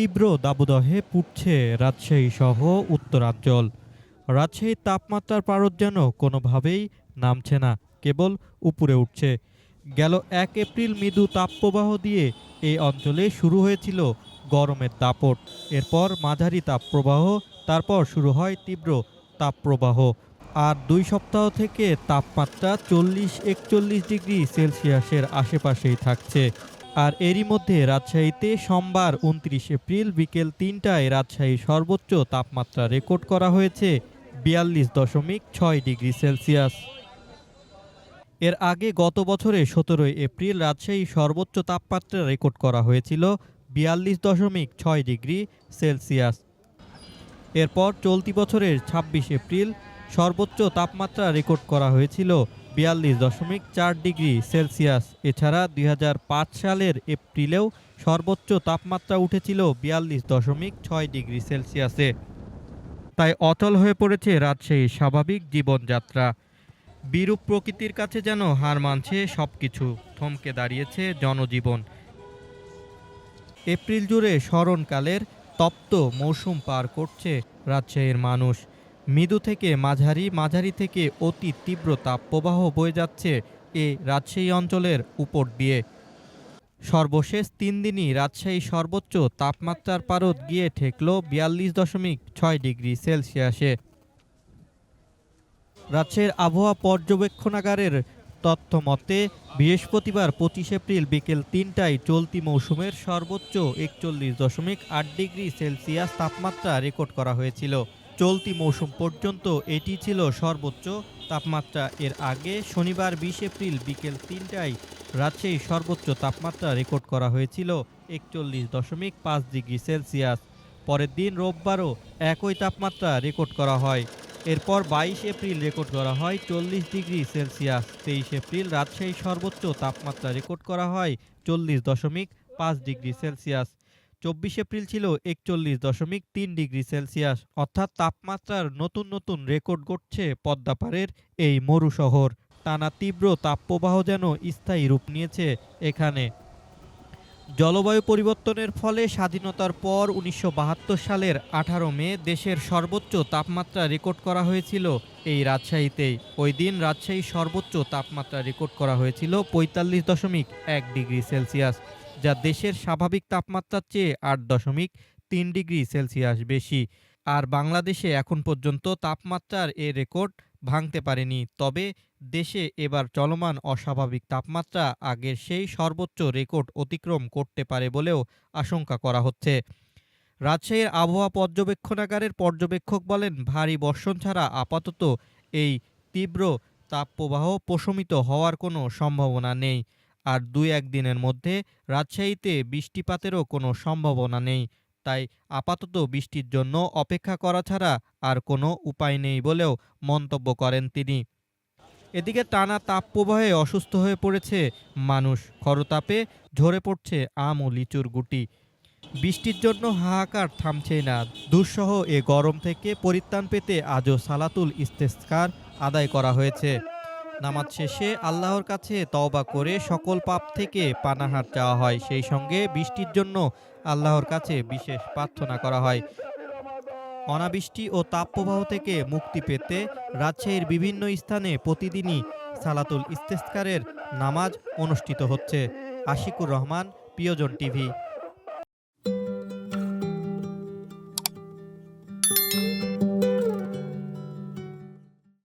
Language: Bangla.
তীব্র দাবদাহে পুড়ছে রাজশাহী সহ উত্তরাঞ্চল। রাজশাহীর তাপমাত্রার পারদ যেন কোনোভাবেই নামছে না, কেবল উপরে উঠছে। গেল এক এপ্রিল মৃদু তাপপ্রবাহ দিয়ে এই অঞ্চলে শুরু হয়েছিল গরমের দাপট। এরপর মাঝারি তাপপ্রবাহ, তারপর শুরু হয় তীব্র তাপপ্রবাহ। আর দুই সপ্তাহ থেকে তাপমাত্রা চল্লিশ একচল্লিশ ডিগ্রি সেলসিয়াসের আশেপাশেই থাকছে। আর এরই মধ্যে রাজশাহীতে সোমবার উনত্রিশ এপ্রিল বিকেল তিনটায় রাজশাহীর সর্বোচ্চ তাপমাত্রা রেকর্ড করা হয়েছে বিয়াল্লিশ দশমিক ছয় ডিগ্রি সেলসিয়াস। এর আগে গত বছরে সতেরোই এপ্রিল রাজশাহী সর্বোচ্চ তাপমাত্রা রেকর্ড করা হয়েছিল বিয়াল্লিশ দশমিক ছয় ডিগ্রি সেলসিয়াস। এরপর চলতি বছরের ছাব্বিশ এপ্রিল সর্বোচ্চ তাপমাত্রা রেকর্ড করা হয়েছিল বিয়াল্লিশ দশমিক চার ডিগ্রি সেলসিয়াস। এছাড়া দু হাজার পাঁচ সালের এপ্রিলেও সর্বোচ্চ তাপমাত্রা উঠেছিল বিয়াল্লিশ দশমিক ছয় ডিগ্রি সেলসিয়াসে। তাই অচল হয়ে পড়েছে রাজশাহীর স্বাভাবিক জীবনযাত্রা। বিরূপ প্রকৃতির কাছে যেন হার মানছে সবকিছু, থমকে দাঁড়িয়েছে জনজীবন। এপ্রিল জুড়ে স্মরণকালের তপ্ত মৌসুম পার করছে রাজশাহীর মানুষ। মৃদু থেকে মাঝারি মাঝারি থেকে অতি তীব্র তাপপ্রবাহ বয়ে যাচ্ছে এ রাজশাহী অঞ্চলের উপর দিয়ে। সর্বশেষ তিন দিনই রাজশাহী সর্বোচ্চ তাপমাত্রার পারদ গিয়ে ঠেকল বিয়াল্লিশ দশমিক ছয় ডিগ্রি সেলসিয়াসে। রাজশাহীর আবহাওয়া পর্যবেক্ষণাগারের তথ্য মতে, বৃহস্পতিবার পঁচিশ এপ্রিল বিকেল তিনটায় চলতি মৌসুমের সর্বোচ্চ একচল্লিশ দশমিক আট ডিগ্রি সেলসিয়াস তাপমাত্রা রেকর্ড করা হয়েছিল। চলতি মৌসুম পর্যন্ত এটি ছিল সর্বোচ্চ তাপমাত্রা। এর আগে শনিবার বিশ এপ্রিল বিকেল তিনটায় রাজশাহী সর্বোচ্চ তাপমাত্রা রেকর্ড করা হয়েছিল একচল্লিশ দশমিক পাঁচ ডিগ্রি সেলসিয়াস। পরের দিন রোববারও একই তাপমাত্রা রেকর্ড করা হয়। এরপর বাইশ এপ্রিল রেকর্ড করা হয় চল্লিশ ডিগ্রি সেলসিয়াস। তেইশ এপ্রিল রাজশাহী সর্বোচ্চ তাপমাত্রা রেকর্ড করা হয় চল্লিশ দশমিক পাঁচ ডিগ্রি সেলসিয়াস। চব্বিশ এপ্রিল ছিল একচল্লিশ দশমিক তিন ডিগ্রি সেলসিয়াস। অর্থাৎ তাপমাত্রার নতুন নতুন রেকর্ড গড়ছে পদ্মাপাড়ের এই মরু শহর। টানা তীব্র তাপপ্রবাহ যেন স্থায়ী রূপ নিয়েছে এখানে। জলবায়ু পরিবর্তনের ফলে স্বাধীনতার পর উনিশশো বাহাত্তর সালের আঠারো মে দেশের সর্বোচ্চ তাপমাত্রা রেকর্ড করা হয়েছিল এই রাজশাহীতেই। ওই দিন রাজশাহী সর্বোচ্চ তাপমাত্রা রেকর্ড করা হয়েছিল পঁয়তাল্লিশ দশমিক এক ডিগ্রি সেলসিয়াস, যা দেশের স্বাভাবিক তাপমাত্রার চেয়ে আট দশমিক তিন ডিগ্রি সেলসিয়াস বেশি। আর বাংলাদেশে এখন পর্যন্ত তাপমাত্রার এ রেকর্ড ভাঙতে পারেনি। তবে দেশে এবার চলমান অস্বাভাবিক তাপমাত্রা আগের সেই সর্বোচ্চ রেকর্ড অতিক্রম করতে পারে বলেও আশঙ্কা করা হচ্ছে। রাজশাহীর আবহাওয়া পর্যবেক্ষণাগারের পর্যবেক্ষক বলেন, ভারী বর্ষণ ছাড়া আপাতত এই তীব্র তাপপ্রবাহ প্রশমিত হওয়ার কোনো সম্ভাবনা নেই। আর দুই একদিনের মধ্যে রাজশাহীতে বৃষ্টিপাতেরও কোনো সম্ভাবনা নেই। তাই আপাতত বৃষ্টির জন্য অপেক্ষা করা ছাড়া আর কোনো উপায় নেই বলেও মন্তব্য করেন তিনি। এদিকে টানা তাপপ্রবাহে অসুস্থ হয়ে পড়েছে মানুষ। খরতাপে ঝরে পড়ছে আম ও লিচুর গুটি। বৃষ্টির জন্য হাহাকার থামছেই না। দুঃসহ এ গরম থেকে পরিত্রাণ পেতে আজও সালাতুল ইস্তেস্কার আদায় করা হয়েছে। নামাজ শেষে আল্লাহর কাছে তওবা করে সকল পাপ থেকে পানাহার চাওয়া হয়। সেই সঙ্গে বৃষ্টির জন্য আল্লাহর কাছে বিশেষ প্রার্থনা করা হয়। অনাবৃষ্টি ও তাপপ্রবাহ থেকে মুক্তি পেতে রাজশাহীর বিভিন্ন স্থানে প্রতিদিনই সালাতুল ইস্তেস্কারের নামাজ অনুষ্ঠিত হচ্ছে। আশিকুর রহমান, প্রিয়জন টিভি।